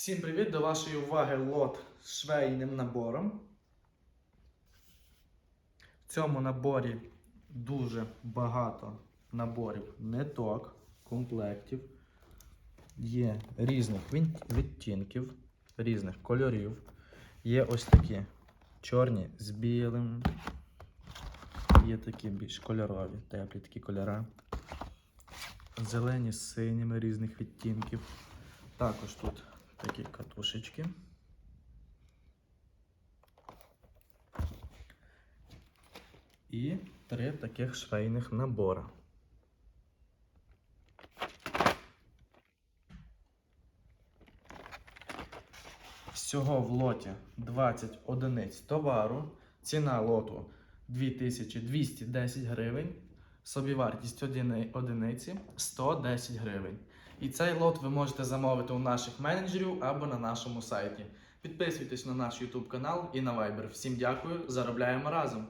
Всім привіт! До вашої уваги лот з швейним набором. В цьому наборі дуже багато наборів ниток, комплектів. Є різних відтінків, різних кольорів. Є ось такі чорні з білим. Є такі більш кольорові, теплі такі кольори. Зелені з синіми різних відтінків. Також тут такі катушечки. І три таких швейних набора. Всього в лоті 20 одиниць товару. Ціна лоту 2210 гривень. Собівартість одини- одиниці 110 гривень. І цей лот ви можете замовити у наших менеджерів або на нашому сайті. Підписуйтесь на наш YouTube канал і на Viber. Всім дякую, заробляємо разом!